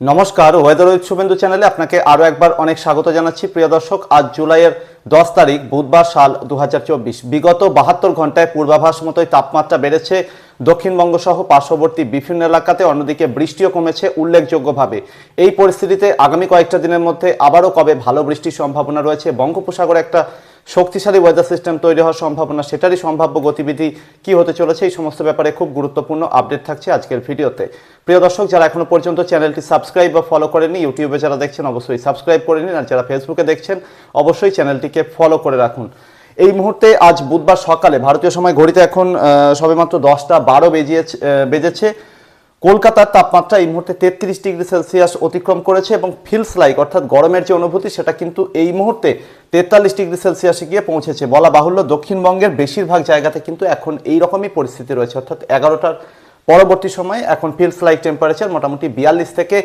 নমস্কার weather with Suvendu চ্যানেলে আপনাকে আরও একবার অনেক স্বাগত জানাচ্ছি। প্রিয় দর্শক, আজ জুলাইয়ের দশ তারিখ, বুধবার সাল দুহাজার চব্বিশ। বিগত বাহাত্তর ঘন্টায় পূর্বাভাস মতোই তাপমাত্রা বেড়েছে। দক্ষিণবঙ্গ সহ পার্শ্ববর্তী বিভিন্ন এলাকাতে অন্যদিকে বৃষ্টিও কমেছে উল্লেখযোগ্যভাবে। এই পরিস্থিতিতে আগামী কয়েকটা দিনের মধ্যে আবারও কবে ভালো বৃষ্টির সম্ভাবনা রয়েছে? বঙ্গোপসাগরে একটা শক্তিশালী ওয়েদার সিস্টেম তৈরি হওয়ার সম্ভাবনা সেটারই সম্ভাব্য গতিবিধি কি হতে চলেছে এই সমস্ত ব্যাপারে খুব গুরুত্বপূর্ণ আপডেট থাকছে আজকের ভিডিওতে। প্রিয় দর্শক যারা এখনও পর্যন্ত চ্যানেলটি সাবস্ক্রাইব বা ফলো করেনি ইউটিউবে যারা দেখছেন অবশ্যই সাবস্ক্রাইব করে নিন আর যারা ফেসবুকে দেখছেন অবশ্যই চ্যানেলটিকে ফলো করে রাখুন। এই মুহূর্তে আজ বুধবার সকালে ভারতীয় সময় ঘড়িতে এখন সবেমাত্র দশটা বারো বেজিয়েছে আহ, বেজেছে। কলকাতার তাপমাত্রা এই মুহূর্তে তেত্রিশ ডিগ্রি সেলসিয়াস অতিক্রম করেছে এবং ফিলস লাইক অর্থাৎ গরমের যে অনুভূতি, সেটা কিন্তু এই মুহূর্তে তেতাল্লিশ ডিগ্রি সেলসিয়াসে গিয়ে পৌঁছেছে। বলা বাহুল্য, দক্ষিণবঙ্গের বেশিরভাগ জায়গাতে কিন্তু এখন এই রকমই পরিস্থিতি রয়েছে। অর্থাৎ এগারোটার পরবর্তী সময়ে এখন ফিলস লাইক টেম্পারেচার মোটামুটি বিয়াল্লিশ থেকে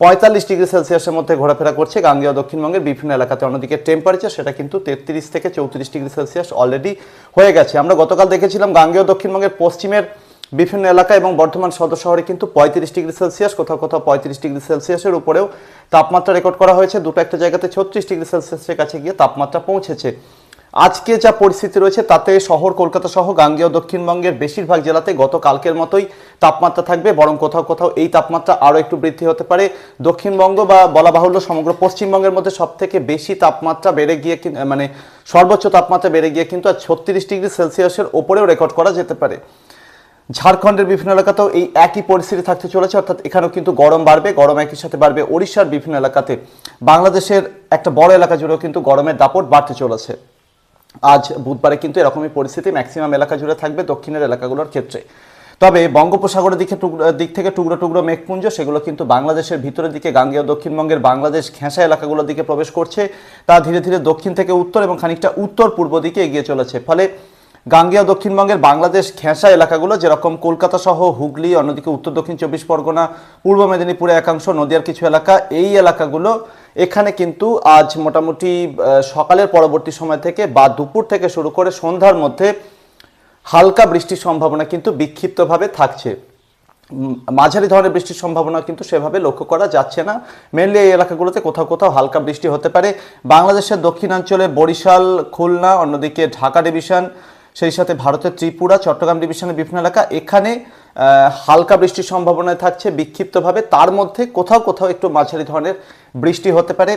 পঁয়তাল্লিশ ডিগ্রি সেলসিয়াসের মধ্যে ঘোরাফেরা করছে গাঙ্গেয় দক্ষিণবঙ্গের বিভিন্ন এলাকাতে। অন্যদিকে টেম্পারেচার সেটা কিন্তু তেত্রিশ থেকে চৌত্রিশ ডিগ্রি সেলসিয়াস অলরেডি হয়ে গেছে। আমরা গতকাল দেখেছিলাম গাঙ্গেয় দক্ষিণবঙ্গের পশ্চিমের বিভিন্ন এলাকা এবং বর্ধমান সদর শহরে কিন্তু পঁয়ত্রিশ ডিগ্রি সেলসিয়াস, কোথাও কোথাও পঁয়ত্রিশ ডিগ্রি সেলসিয়াসের উপরেও তাপমাত্রা রেকর্ড করা হয়েছে। দুটো একটা জায়গাতে ছত্রিশ ডিগ্রি সেলসিয়াসের কাছে গিয়ে তাপমাত্রা পৌঁছেছে। আজকে যা পরিস্থিতি রয়েছে, তাতে শহর, কলকাতা সহ গাঙ্গেয় দক্ষিণবঙ্গের বেশিরভাগ জেলাতে গতকালকের মতোই তাপমাত্রা থাকবে, বরং কোথাও কোথাও এই তাপমাত্রা আরও একটু বৃদ্ধি হতে পারে। দক্ষিণবঙ্গ বা বলা বাহুল্য সমগ্র পশ্চিমবঙ্গের মধ্যে সব থেকে বেশি তাপমাত্রা বেড়ে গিয়ে মানে সর্বোচ্চ তাপমাত্রা বেড়ে গিয়ে কিন্তু আর ছত্রিশ ডিগ্রি সেলসিয়াসের ওপরেও রেকর্ড করা যেতে পারে। ঝাড়খণ্ডের বিভিন্ন এলাকাতেও এই একই পরিস্থিতি থাকতে চলেছে, অর্থাৎ এখানেও কিন্তু গরম বাড়বে, গরম একই সাথে বাড়বে ওড়িশার বিভিন্ন এলাকাতে। বাংলাদেশের একটা বড় এলাকা জুড়েও কিন্তু গরমের দাপট বাড়তে চলেছে। আজ বুধবারে কিন্তু এরকমই পরিস্থিতি ম্যাক্সিমাম এলাকা জুড়ে থাকবে দক্ষিণের এলাকাগুলোর ক্ষেত্রে। তবে বঙ্গোপসাগরের দিকে দিক থেকে টুকরো টুকরো মেঘপুঞ্জ, সেগুলো কিন্তু বাংলাদেশের ভিতরের দিকে গাঙ্গেয় দক্ষিণবঙ্গের বাংলাদেশ ঘেঁষা এলাকাগুলোর দিকে প্রবেশ করছে। তা ধীরে ধীরে দক্ষিণ থেকে উত্তর এবং খানিকটা উত্তর পূর্ব দিকে এগিয়ে চলেছে। ফলে গাঙ্গেয় দক্ষিণবঙ্গের বাংলাদেশ ঘেঁষা এলাকাগুলো, যেরকম কলকাতা সহ হুগলি, অন্যদিকে উত্তর, দক্ষিণ, চব্বিশ পরগনা, পূর্ব মেদিনীপুরে একাংশ, নদিয়ার কিছু এলাকা, এই এলাকাগুলো, এখানে কিন্তু আজ মোটামুটি সকালের পরবর্তী সময় থেকে বা দুপুর থেকে শুরু করে সন্ধ্যার মধ্যে হালকা বৃষ্টির সম্ভাবনা কিন্তু বিক্ষিপ্তভাবে থাকছে। মাঝারি ধরনের বৃষ্টির সম্ভাবনা কিন্তু সেভাবে লক্ষ্য করা যাচ্ছে না। মেনলি এই এলাকাগুলোতে কোথাও কোথাও হালকা বৃষ্টি হতে পারে। বাংলাদেশের দক্ষিণাঞ্চলে বরিশাল, খুলনা, অন্যদিকে ঢাকা ডিভিশন সেই সাথে ভারতের ত্রিপুরা, চট্টগ্রাম ডিভিশনের বিভিন্ন এলাকা, এখানে হালকা বৃষ্টির সম্ভাবনা থাকছে বিক্ষিপ্তভাবে। তার মধ্যে কোথাও কোথাও একটু মাঝারি ধরনের বৃষ্টি হতে পারে।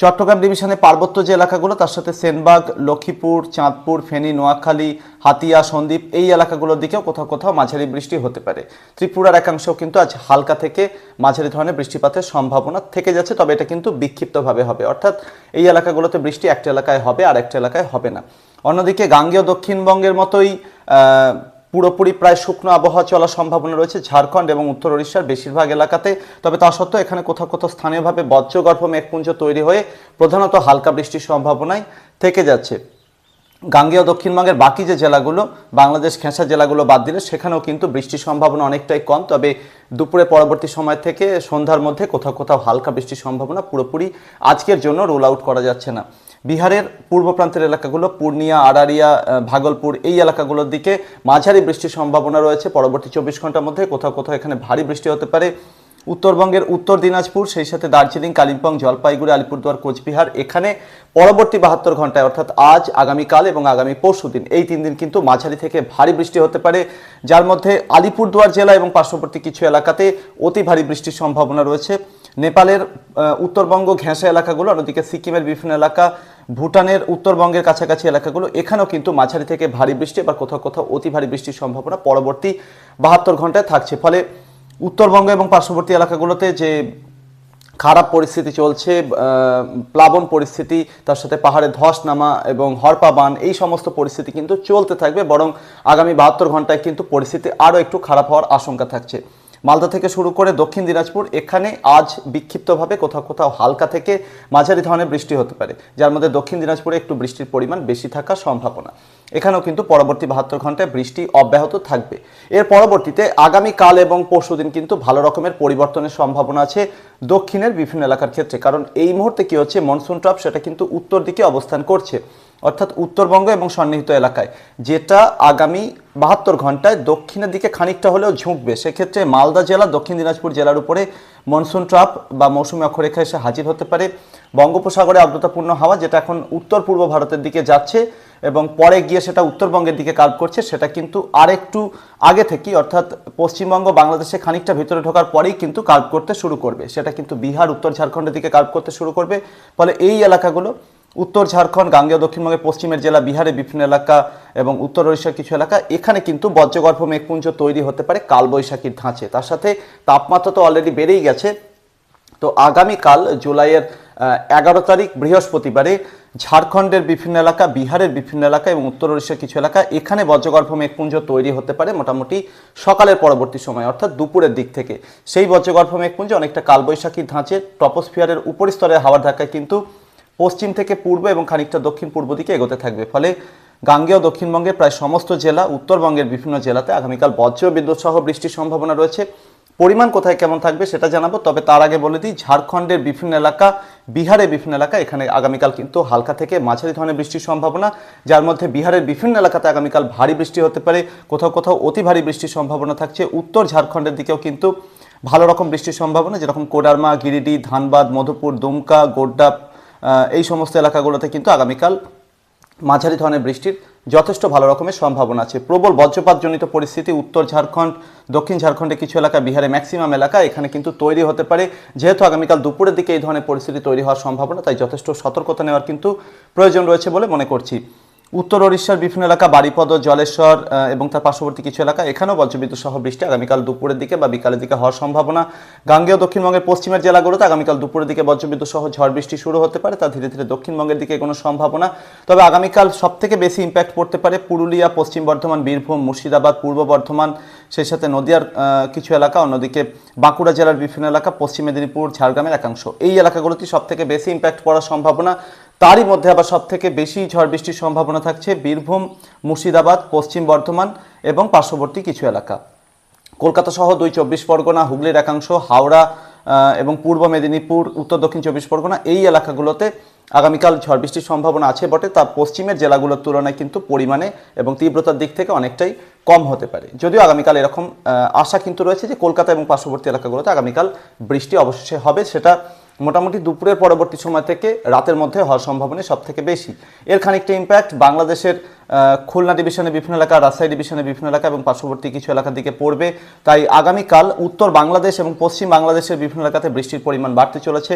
চট্টগ্রাম ডিভিশনে পার্বত্য যে এলাকাগুলো, তার সাথে সেনবাগ, লক্ষ্মীপুর, চাঁদপুর, ফেনী, নোয়াখালী, হাতিয়া, সন্দ্বীপ, এই এলাকাগুলোর দিকেও কোথাও কোথাও মাঝারি বৃষ্টি হতে পারে। ত্রিপুরার একাংশেও কিন্তু আজ হালকা থেকে মাঝারি ধরনের বৃষ্টিপাতের সম্ভাবনা থেকে যাচ্ছে, তবে এটা কিন্তু বিক্ষিপ্তভাবে হবে। অর্থাৎ এই এলাকাগুলোতে বৃষ্টি একটা এলাকায় হবে আর একটা এলাকায় হবে না। অন্যদিকে গাঙ্গেয় দক্ষিণবঙ্গের মতোই পুরোপুরি প্রায় শুকনো আবহাওয়া চলার সম্ভাবনা রয়েছে ঝাড়খণ্ড এবং উত্তর ওড়িশার বেশিরভাগ এলাকাতে। তবে তা সত্ত্বেও এখানে কোথাও কোথাও স্থানীয়ভাবে বজ্রগর্ভ মেঘপুঞ্জ তৈরি হয়ে প্রধানত হালকা বৃষ্টির সম্ভাবনাই থেকে যাচ্ছে। গাঙ্গেয় দক্ষিণবঙ্গের বাকি যে জেলাগুলো, বাংলাদেশ খেঁসা জেলাগুলো বাদ দিলে সেখানেও কিন্তু বৃষ্টির সম্ভাবনা অনেকটাই কম। তবে দুপুরে পরবর্তী সময় থেকে সন্ধ্যার মধ্যে কোথাও কোথাও হালকা বৃষ্টির সম্ভাবনা পুরোপুরি আজকের জন্য রোল আউট করা যাচ্ছে না। বিহারের পূর্ব প্রান্তের এলাকাগুলো, পূর্ণিয়া আড়ারিয়া ভাগলপুর, এই এলাকাগুলোর দিকে মাঝারি বৃষ্টির সম্ভাবনা রয়েছে। পরবর্তী চব্বিশ ঘণ্টার মধ্যে কোথাও কোথাও এখানে ভারী বৃষ্টি হতে পারে। উত্তরবঙ্গের উত্তর দিনাজপুর, সেই সাথে দার্জিলিং, কালিম্পং, জলপাইগুড়ি, আলিপুরদুয়ার, কোচবিহার, এখানে পরবর্তী বাহাত্তর ঘন্টায়, অর্থাৎ আজ, আগামীকাল এবং আগামী পরশু দিন, এই তিন দিন কিন্তু মাঝারি থেকে ভারী বৃষ্টি হতে পারে। যার মধ্যে আলিপুরদুয়ার জেলা এবং পার্শ্ববর্তী কিছু এলাকাতে অতি ভারী বৃষ্টির সম্ভাবনা রয়েছে। নেপালের উত্তরবঙ্গ ঘেঁষা এলাকাগুলো অন্যদিকে সিকিমের বিভিন্ন এলাকা, ভুটানের উত্তরবঙ্গের কাছাকাছি এলাকাগুলো, এখানেও কিন্তু মাঝারি থেকে ভারী বৃষ্টি বা কোথাও কোথাও অতি ভারী বৃষ্টির সম্ভাবনা পরবর্তী বাহাত্তর ঘন্টায় থাকছে। ফলে উত্তরবঙ্গ এবং পার্শ্ববর্তী এলাকাগুলোতে যে খারাপ পরিস্থিতি চলছে প্লাবন পরিস্থিতি, তার সাথে পাহাড়ে ধস নামা এবং হরপা বান, এই সমস্ত পরিস্থিতি কিন্তু চলতে থাকবে, বরং আগামী বাহাত্তর ঘন্টায় কিন্তু পরিস্থিতি আরও একটু খারাপ হওয়ার আশঙ্কা থাকছে। মালদা থেকে শুরু করে দক্ষিণ দিনাজপুর, এখানে আজ বিক্ষিপ্তভাবে কোথাও কোথাও হালকা থেকে মাঝারি ধরনের বৃষ্টি হতে পারে, যার মধ্যে দক্ষিণ দিনাজপুরে একটু বৃষ্টির পরিমাণ বেশি থাকার সম্ভাবনা। এখানেও কিন্তু পরবর্তী বাহাত্তর ঘন্টায় বৃষ্টি অব্যাহত থাকবে। এর পরবর্তীতে আগামীকাল এবং পরশুদিন কিন্তু ভালো রকমের পরিবর্তনের সম্ভাবনা আছে দক্ষিণের বিভিন্ন এলাকার ক্ষেত্রে, কারণ এই মুহূর্তে কি হচ্ছে মনসুন ট্রপ সেটা কিন্তু উত্তর দিকে অবস্থান করছে। অর্থাৎ উত্তরবঙ্গ এবং সন্নিহিত এলাকায়, যেটা আগামী বাহাত্তর ঘন্টায় দক্ষিণের দিকে খানিকটা হলেও ঝুঁকবে। সেক্ষেত্রে মালদা জেলা, দক্ষিণ দিনাজপুর জেলার উপরে মনসুন ট্রাপ বা মৌসুমী অক্ষরেখা এসে হাজির হতে পারে। বঙ্গোপসাগরে আর্দ্রতাপূর্ণ হাওয়া, যেটা এখন উত্তর পূর্ব ভারতের দিকে যাচ্ছে এবং পরে গিয়ে সেটা উত্তরবঙ্গের দিকে কার্ভ করছে, সেটা কিন্তু আরেকটু আগে থেকেই, অর্থাৎ পশ্চিমবঙ্গ, বাংলাদেশে খানিকটা ভিতরে ঢোকার পরেই কিন্তু কার্ভ করতে শুরু করবে। সেটা কিন্তু বিহার, উত্তর ঝাড়খণ্ডের দিকে কার্ভ করতে শুরু করবে। ফলে এই এলাকাগুলো উত্তর ঝাড়খণ্ড, গাঙ্গেয় দক্ষিণবঙ্গের পশ্চিমের জেলা, বিহারের বিভিন্ন এলাকা এবং উত্তর ওড়িশার কিছু এলাকা, এখানে কিন্তু বজ্রগর্ভ মেঘপুঞ্জ তৈরি হতে পারে কালবৈশাখীর ধাঁচে। তার সাথে তাপমাত্রা তো অলরেডি বেড়েই গেছে। তো আগামীকাল জুলাইয়ের এগারো তারিখ, বৃহস্পতিবারে ঝাড়খণ্ডের বিভিন্ন এলাকা, বিহারের বিভিন্ন এলাকা এবং উত্তর ওড়িশার কিছু এলাকা, এখানে বজ্রগর্ভ মেঘপুঞ্জ তৈরি হতে পারে মোটামুটি সকালের পরবর্তী সময়, অর্থাৎ দুপুরের দিক থেকে। সেই বজ্রগর্ভ মেঘপুঞ্জ অনেকটা কালবৈশাখীর ধাঁচে টপোস্ফিয়ারের উপরিস্তরে হাওয়ার ধাক্কায় কিন্তু পশ্চিম থেকে পূর্ব এবং খানিকটা দক্ষিণ পূর্ব দিকে এগোতে থাকবে। ফলে গাঙ্গেয় দক্ষিণবঙ্গের প্রায় সমস্ত জেলা, উত্তরবঙ্গের বিভিন্ন জেলাতে আগামীকাল বজ্র বিদ্যুৎ সহ বৃষ্টির সম্ভাবনা রয়েছে। পরিমাণ কোথায় কেমন থাকবে সেটা জানাব, তবে তার আগে বলে দিই, ঝাড়খণ্ডের বিভিন্ন এলাকা, বিহারের বিভিন্ন এলাকা, এখানে আগামীকাল কিন্তু হালকা থেকে মাঝারি ধরনের বৃষ্টির সম্ভাবনা। যার মধ্যে বিহারের বিভিন্ন এলাকাতে আগামীকাল ভারী বৃষ্টি হতে পারে, কোথাও কোথাও অতি ভারী বৃষ্টির সম্ভাবনা থাকছে। উত্তর ঝাড়খণ্ডের দিকেও কিন্তু ভালো রকম বৃষ্টির সম্ভাবনা, যেরকম কোডারমা, গিরিডি, ধানবাদ, মধুপুর, দুমকা গোড্ডা এই সমস্ত এলাকাগুলোতে কিন্তু আগামীকাল মাঝারি ধরনের বৃষ্টির যথেষ্ট ভালো রকমের সম্ভাবনা আছে। প্রবল বজ্রপাতজনিত পরিস্থিতি, উত্তর ঝাড়খণ্ড, দক্ষিণ ঝাড়খণ্ডে কিছু এলাকা, বিহারে ম্যাক্সিমাম এলাকা এখানে কিন্তু তৈরি হতে পারে। যেহেতু আগামীকাল দুপুরের দিকে এই ধরনের পরিস্থিতি তৈরি হওয়ার সম্ভাবনা, তাই যথেষ্ট সতর্কতা নেওয়ার কিন্তু প্রয়োজন রয়েছে বলে মনে করছি। উত্তর ওড়িশার বিভিন্ন এলাকা, বারিপদ জলেশ্বর এবং তার পার্শ্ববর্তী কিছু এলাকা, এখানেও বজ্রবিদ্যুৎ সহ বৃষ্টি আগামীকাল দুপুরের দিকে বা বিকালের দিকে হওয়ার সম্ভাবনা। গাঙ্গেয় দক্ষিণবঙ্গের পশ্চিমের জেলাগুলোতে আগামীকাল দুপুরের দিকে বজ্রবিদ্যুৎ সহ ঝড় বৃষ্টি শুরু হতে পারে, তা ধীরে ধীরে দক্ষিণবঙ্গের দিকে কোনো সম্ভাবনা। তবে আগামীকাল সব থেকে বেশি ইম্প্যাক্ট পড়তে পারে পুরুলিয়া, পশ্চিম বর্ধমান, বীরভূম, মুর্শিদাবাদ, পূর্ব বর্ধমান, সেই সাথে নদিয়ার কিছু এলাকা, অন্যদিকে বাঁকুড়া জেলার বিভিন্ন এলাকা, পশ্চিম মেদিনীপুর, ঝাড়গ্রামের একাংশ। এই এলাকাগুলোতে সব থেকে বেশি ইম্প্যাক্ট পড়ার সম্ভাবনা। তারই মধ্যে আবার সব থেকে বেশি ঝড় বৃষ্টির সম্ভাবনা থাকছে বীরভূম, মুর্শিদাবাদ, পশ্চিম বর্ধমান এবং পার্শ্ববর্তী কিছু এলাকা। কলকাতা সহ দুই চব্বিশ পরগনা, হুগলির একাংশ, হাওড়া এবং পূর্ব মেদিনীপুর, উত্তর দক্ষিণ চব্বিশ পরগনা এই এলাকাগুলোতে আগামীকাল ঝড় বৃষ্টির সম্ভাবনা আছে বটে। তা পশ্চিমের জেলাগুলোর তুলনায় কিন্তু পরিমাণে এবং তীব্রতার দিক থেকে অনেকটাই কম হতে পারে। যদিও আগামীকাল এরকম আশা কিন্তু রয়েছে যে কলকাতা এবং পার্শ্ববর্তী এলাকাগুলোতে আগামীকাল বৃষ্টি অবশেষে হবে, সেটা মোটামুটি দুপুরের পরবর্তী সময় থেকে রাতের মধ্যে হওয়ার সম্ভাবনা সব থেকে বেশি। এর খানিকটা ইম্প্যাক্ট বাংলাদেশের খুলনা ডিভিশনের বিভিন্ন এলাকা, রাজশাহী ডিভিশনের বিভিন্ন এলাকা এবং পার্শ্ববর্তী কিছু এলাকার দিকে পড়বে। তাই আগামীকাল উত্তর বাংলাদেশ এবং পশ্চিম বাংলাদেশের বিভিন্ন এলাকাতে বৃষ্টির পরিমাণ বাড়তে চলেছে।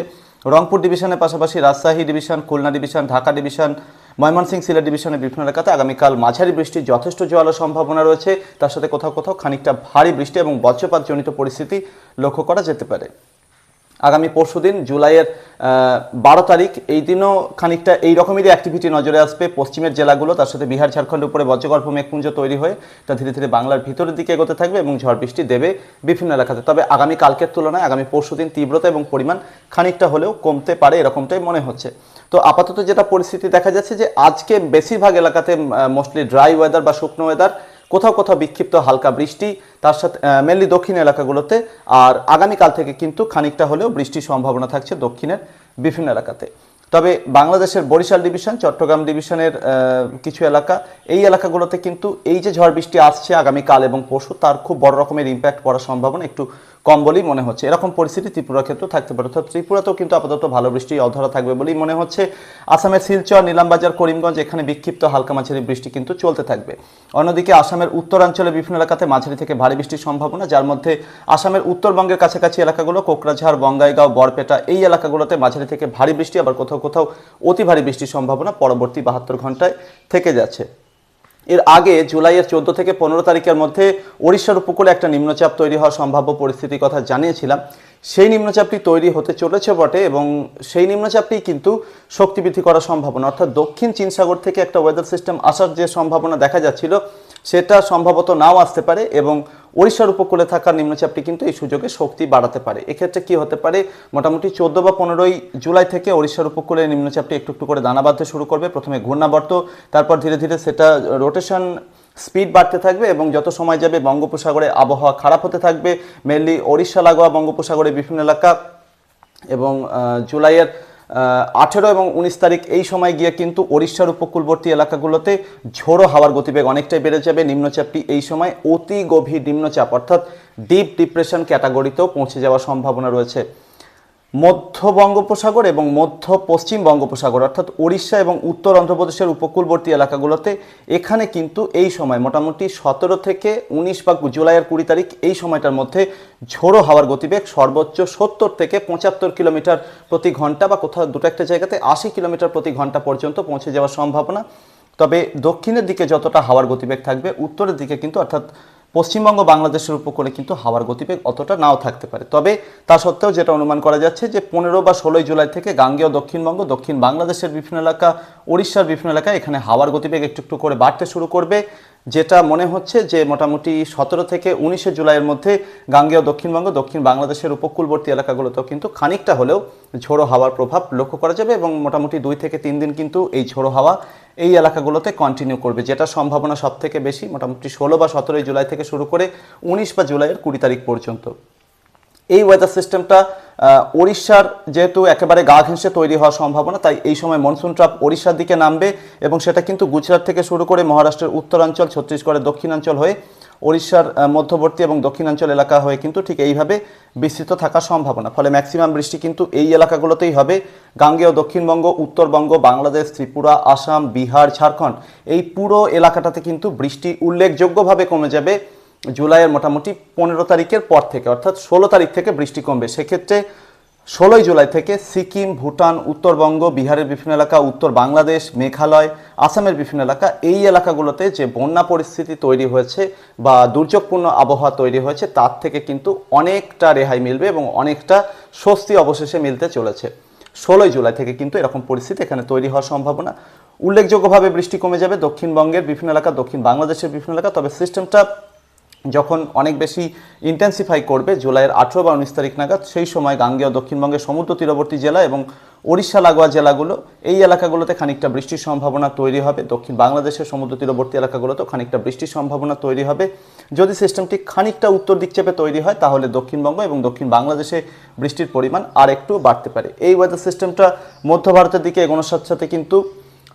রংপুর ডিভিশনের পাশাপাশি Rajshahi division Khulna division Dhaka division Mymensingh, Sylhet ডিভিশনের বিভিন্ন এলাকাতে আগামীকাল মাঝারি বৃষ্টির যথেষ্ট জোয়ালো সম্ভাবনা রয়েছে। তার সাথে কোথাও কোথাও খানিকটা ভারী বৃষ্টি এবং বজ্রপাতজনিত পরিস্থিতি লক্ষ্য করা যেতে পারে। আগামী পরশুদিন জুলাইয়ের বারো তারিখ, এই দিনও খানিকটা এই রকমেরই অ্যাক্টিভিটি নজরে আসবে। পশ্চিমের জেলাগুলো, তার সাথে বিহার ঝাড়খণ্ডের উপরে বজ্রগর্ভ মেঘপুঞ্জ তৈরি হয়ে তা ধীরে ধীরে বাংলার ভিতরের দিকে এগোতে থাকবে এবং ঝড় বৃষ্টি দেবে বিভিন্ন এলাকাতে। তবে আগামী কালকের তুলনায় আগামী পরশু দিন তীব্রতা এবং পরিমাণ খানিকটা হলেও কমতে পারে এরকমটাই মনে হচ্ছে। তো আপাতত যেটা পরিস্থিতি দেখা যাচ্ছে যে, আজকে বেশিরভাগ এলাকাতে মোস্টলি ড্রাই ওয়েদার বা শুকনো ওয়েদার কোথাও কোথাও বিক্ষিপ্ত হালকা বৃষ্টি, তার সাথে মেনলি দক্ষিণ এলাকাগুলোতে। আর আগামীকাল থেকে কিন্তু খানিকটা হলেও বৃষ্টির সম্ভাবনা থাকছে দক্ষিণের বিভিন্ন এলাকাতে। তবে বাংলাদেশের বরিশাল ডিভিশন, চট্টগ্রাম ডিভিশনের কিছু এলাকা, এই এলাকাগুলোতে কিন্তু এই যে ঝড় বৃষ্টি আসছে আগামীকাল এবং পরশু, তার খুব বড় রকমের ইম্প্যাক্ট পড়ার সম্ভাবনা একটু কম বলেই মনে হচ্ছে। এরকম পরিস্থিতি ত্রিপুরার ক্ষেত্রেও থাকতে পারে। অর্থাৎ ত্রিপুরাতেও কিন্তু আপাতত ভালো বৃষ্টি অধরা থাকবে বলেই মনে হচ্ছে। আসামের শিলচর, নীলামবাজার, করিমগঞ্জ এখানে বিক্ষিপ্ত হালকা মাঝারি বৃষ্টি কিন্তু চলতে থাকবে। অন্যদিকে আসামের উত্তরাঞ্চলের বিভিন্ন এলাকাতে মাঝারি থেকে ভারী বৃষ্টির সম্ভাবনা, যার মধ্যে আসামের উত্তরবঙ্গের কাছাকাছি এলাকাগুলো কোকরাঝাড়, বঙ্গাইগাঁও, বরপেটা এই এলাকাগুলোতে মাঝারি থেকে ভারী বৃষ্টি, আবার কোথাও কোথাও অতি ভারী বৃষ্টির সম্ভাবনা পরবর্তী বাহাত্তর ঘন্টায় থেকে যাচ্ছে। এর আগে জুলাইয়ের চোদ্দ থেকে পনেরো তারিখের মধ্যে ওড়িশার উপকূলে একটা নিম্নচাপ তৈরি হওয়ার সম্ভাব্য পরিস্থিতির কথা জানিয়েছিলাম। সেই নিম্নচাপটি তৈরি হতে চলেছে বটে এবং সেই নিম্নচাপটি কিন্তু শক্তি বৃদ্ধি করার সম্ভাবনা। অর্থাৎ দক্ষিণ চীন সাগর থেকে একটা ওয়েদার সিস্টেম আসার যে সম্ভাবনা দেখা যাচ্ছিল, সেটা সম্ভবত নাও আসতে পারে এবং ওড়িশার উপকূলে থাকা নিম্নচাপটি কিন্তু এই সুযোগে শক্তি বাড়াতে পারে। এক্ষেত্রে কি হতে পারে? মোটামুটি চোদ্দ বা পনেরোই জুলাই থেকে ওড়িশার উপকূলে নিম্নচাপটি একটু একটু করে দানা বাঁধতে শুরু করবে। প্রথমে ঘূর্ণাবর্ত, তারপর ধীরে ধীরে সেটা রোটেশন স্পিড বাড়তে থাকবে এবং যত সময় যাবে বঙ্গোপসাগরে আবহাওয়া খারাপ হতে থাকবে। মেনলি ওড়িশা লাগোয়া বঙ্গোপসাগরের বিভিন্ন এলাকা এবং জুলাইয়ের আঠেরো এবং উনিশ তারিখ এই সময় গিয়ে কিন্তু ওড়িশার উপকূলবর্তী এলাকাগুলোতে ঝোড়ো হাওয়ার গতিবেগ অনেকটাই বেড়ে যাবে। নিম্নচাপটি এই সময় অতি গভীর নিম্নচাপ, অর্থাৎ ডিপ ডিপ্রেশন ক্যাটাগরিতেও পৌঁছে যাওয়ার সম্ভাবনা রয়েছে। মধ্য বঙ্গোপসাগর এবং মধ্য পশ্চিম বঙ্গোপসাগর, অর্থাৎ ওড়িশা এবং উত্তর অন্ধ্রপ্রদেশের উপকূলবর্তী এলাকাগুলোতে, এখানে কিন্তু এই সময় মোটামুটি সতেরো থেকে উনিশ বা জুলাইয়ের কুড়ি তারিখ এই সময়টার মধ্যে ঝোড়ো হাওয়ার গতিবেগ সর্বোচ্চ সত্তর থেকে পঁচাত্তর কিলোমিটার প্রতি ঘণ্টা বা কোথাও দুটো একটা জায়গাতে আশি কিলোমিটার প্রতি ঘণ্টা পর্যন্ত পৌঁছে যাওয়ার সম্ভাবনা। তবে দক্ষিণের দিকে যতটা হাওয়ার গতিবেগ থাকবে, উত্তরের দিকে কিন্তু অর্থাৎ পশ্চিমবঙ্গ বাংলাদেশের উপকূলে কিন্তু হাওয়ার গতিবেগ অতটা নাও থাকতে পারে। তবে তা সত্ত্বেও যেটা অনুমান করা যাচ্ছে যে পনেরো বা ষোলোই জুলাই থেকে গাঙ্গেয় দক্ষিণবঙ্গ, দক্ষিণ বাংলাদেশের বিভিন্ন এলাকা উড়িষ্যার বিভিন্ন এলাকায় এখানে হাওয়ার গতিবেগ একটু একটু করে বাড়তে শুরু করবে। যেটা মনে হচ্ছে যে মোটামুটি সতেরো থেকে উনিশে জুলাইয়ের মধ্যে গাঙ্গেয় দক্ষিণবঙ্গ, দক্ষিণ বাংলাদেশের উপকূলবর্তী এলাকাগুলোতেও কিন্তু খানিকটা হলেও ঝোড়ো হাওয়ার প্রভাব লক্ষ্য করা যাবে এবং মোটামুটি দুই থেকে তিন দিন কিন্তু এই ঝোড়ো হাওয়া এই এলাকাগুলোতে কন্টিনিউ করবে, যেটা সম্ভাবনা সব থেকে বেশি, মোটামুটি ষোলো বা সতেরোই জুলাই থেকে শুরু করে উনিশ বা জুলাইয়ের কুড়ি তারিখ পর্যন্ত। এই ওয়েদার সিস্টেমটা ওড়িশার যেহেতু একেবারে গা ঘেঁষে তৈরি হওয়ার সম্ভাবনা, তাই এই সময় মনসুন ট্রাপ ওড়িশার দিকে নামবে এবং সেটা কিন্তু গুজরাট থেকে শুরু করে মহারাষ্ট্রের উত্তরাঞ্চল, ছত্তিশগড়ের দক্ষিণাঞ্চল হয়ে ওড়িশার মধ্যবর্তী এবং দক্ষিণাঞ্চল এলাকা হয়ে কিন্তু ঠিক এইভাবে বিস্তৃত থাকার সম্ভাবনা। ফলে ম্যাক্সিমাম বৃষ্টি কিন্তু এই এলাকাগুলোতেই হবে। গাঙ্গেয় দক্ষিণবঙ্গ, উত্তরবঙ্গ, বাংলাদেশ, ত্রিপুরা, আসাম, বিহার, ঝাড়খণ্ড, এই পুরো এলাকাটাতে কিন্তু বৃষ্টি উল্লেখযোগ্যভাবে কমে যাবে। জুলাইয়ের মোটামুটি পনেরো তারিখের পর থেকে, অর্থাৎ ষোলো তারিখ থেকে বৃষ্টি কমবে। সেক্ষেত্রে ষোলোই জুলাই থেকে সিকিম, ভুটান, উত্তরবঙ্গ, বিহারের বিভিন্ন এলাকা, উত্তর বাংলাদেশ, মেঘালয়, আসামের বিভিন্ন এলাকা, এই এলাকাগুলোতে যে বন্যা পরিস্থিতি তৈরি হয়েছে বা দুর্যোগপূর্ণ আবহাওয়া তৈরি হয়েছে, তার থেকে কিন্তু অনেকটা রেহাই মিলবে এবং অনেকটা স্বস্তি অবশেষে মিলতে চলেছে। ষোলোই জুলাই থেকে কিন্তু এরকম পরিস্থিতি এখানে তৈরি হওয়ার সম্ভাবনা। উল্লেখযোগ্যভাবে বৃষ্টি কমে যাবে দক্ষিণবঙ্গের বিভিন্ন এলাকা, দক্ষিণ বাংলাদেশের বিভিন্ন এলাকা, তবে সিস্টেমটা যখন অনেক বেশি ইন্টেন্সিফাই করবে, জুলাইয়ের আঠেরো বা উনিশ তারিখ নাগাদ, সেই সময় গাঙ্গেয় দক্ষিণবঙ্গের সমুদ্র তীরবর্তী জেলা এবং ওড়িশা লাগোয়া জেলাগুলো, এই এলাকাগুলোতে খানিকটা বৃষ্টির সম্ভাবনা তৈরি হবে। দক্ষিণ বাংলাদেশের সমুদ্র তীরবর্তী এলাকাগুলোতেও খানিকটা বৃষ্টির সম্ভাবনা তৈরি হবে। যদি সিস্টেমটি খানিকটা উত্তর দিক চেপে তৈরি হয়, তাহলে দক্ষিণবঙ্গ এবং দক্ষিণ বাংলাদেশে বৃষ্টির পরিমাণ আর একটু বাড়তে পারে। এই ওয়েদার সিস্টেমটা মধ্য ভারতের দিকে এগোনোর সাথে সাথে কিন্তু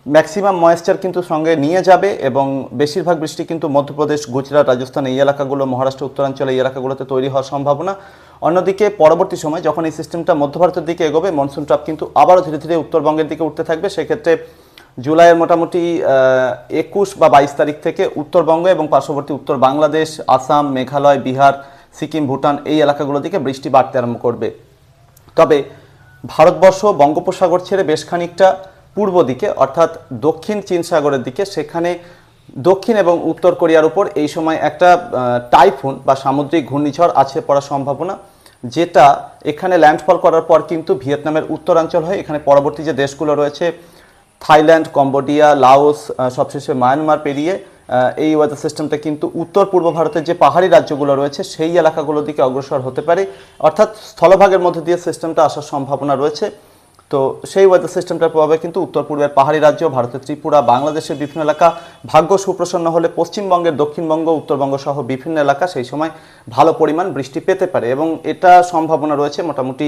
ম্যাক্সিমাম ময়েশ্চার কিন্তু সঙ্গে নিয়ে যাবে এবং বেশিরভাগ বৃষ্টি কিন্তু মধ্যপ্রদেশ, গুজরাট, রাজস্থান এই এলাকাগুলো, মহারাষ্ট্র, উত্তরাঞ্চল এই এলাকাগুলোতে তৈরি হওয়ার সম্ভাবনা। অন্যদিকে পরবর্তী সময় যখন এই সিস্টেমটা মধ্য ভারতের দিকে এগোবে, মনসুন ট্রাপ কিন্তু আবারও ধীরে ধীরে উত্তরবঙ্গের দিকে উঠতে থাকবে। সেক্ষেত্রে জুলাইয়ের মোটামুটি একুশ বা বাইশ তারিখ থেকে উত্তরবঙ্গ এবং পার্শ্ববর্তী উত্তর বাংলাদেশ, আসাম, মেঘালয়, বিহার, সিকিম, ভুটান এই এলাকাগুলো দিকে বৃষ্টি বাড়তে আরম্ভ করবে। তবে ভারতবর্ষ বঙ্গোপসাগর ছেড়ে বেশ খানিকটা পূর্ব দিকে, অর্থাৎ দক্ষিণ চীন সাগরের দিকে, সেখানে দক্ষিণ এবং উত্তর কোরিয়ার উপর এই সময় একটা টাইফুন বা সামুদ্রিক ঘূর্ণিঝড় আছে পড়ার সম্ভাবনা, যেটা এখানে ল্যান্ডফল করার পর কিন্তু ভিয়েতনামের উত্তরাঞ্চল হয়ে এখানে পরবর্তী যে দেশগুলো রয়েছে, থাইল্যান্ড, কম্বোডিয়া, লাওস সবশেষে মায়ানমার পেরিয়ে এই ওয়েদার সিস্টেমটা কিন্তু উত্তর পূর্ব ভারতের যে পাহাড়ি রাজ্যগুলো রয়েছে, সেই এলাকাগুলোর দিকে অগ্রসর হতে পারে। অর্থাৎ স্থলভাগের মধ্যে দিয়ে সিস্টেমটা আসার সম্ভাবনা রয়েছে। তো সেই ওয়েদার সিস্টেমটার প্রভাবে কিন্তু উত্তর পূর্বের পাহাড়ি রাজ্য, ভারতের ত্রিপুরা, বাংলাদেশের বিভিন্ন এলাকা ভাগ্য সুপ্রসন্ন হলে পশ্চিমবঙ্গের, দক্ষিণবঙ্গ উত্তরবঙ্গ সহ বিভিন্ন এলাকা সেই সময় ভালো পরিমাণ বৃষ্টি পেতে পারে এবং এটা সম্ভাবনা রয়েছে মোটামুটি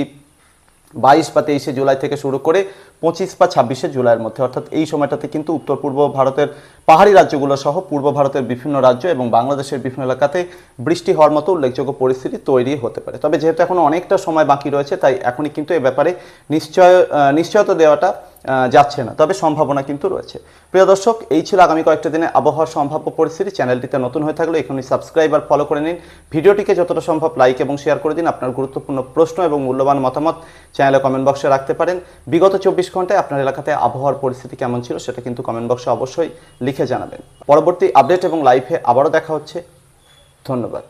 বাইশ বা তেইশে জুলাই থেকে শুরু করে পঁচিশ বা ছাব্বিশে জুলাইয়ের মধ্যে, অর্থাৎ এই সময়টাতে কিন্তু উত্তর পূর্ব ভারতের পাহাড়ি রাজ্যগুলো সহ পূর্ব ভারতের বিভিন্ন রাজ্য এবং বাংলাদেশের বিভিন্ন এলাকাতে বৃষ্টি হওয়ার মতো উল্লেখযোগ্য পরিস্থিতি তৈরি হতে পারে। তবে যেহেতু এখন অনেকটা সময় বাকি রয়েছে, তাই এখনই কিন্তু এ ব্যাপারে নিশ্চয় নিশ্চয়তা দেওয়াটা যাচ্ছে না। তবে সম্ভাবনা কিন্তু রয়েছে। প্রিয় দর্শক, এই ছিল আগামী কয়েকটা দিনে আবহাওয়ার সম্ভাব্য পরিস্থিতি। চ্যানেলটিতে নতুন হয়ে থাকলে এখনই সাবস্ক্রাইব আর ফলো করে নিন। ভিডিওটিকে যতটা সম্ভব লাইক এবং শেয়ার করে দিন। আপনার গুরুত্বপূর্ণ প্রশ্ন এবং মূল্যবান মতামত চ্যানেলে কমেন্ট বক্সে রাখতে পারেন। বিগত চব্বিশ ঘন্টায় আপনার এলাকাতে আবহাওয়ার পরিস্থিতি কেমন ছিল সেটা কিন্তু কমেন্ট বক্সে অবশ্যই লিখে জানাবেন। পরবর্তী আপডেট এবং লাইভে আবারও দেখা হচ্ছে। ধন্যবাদ।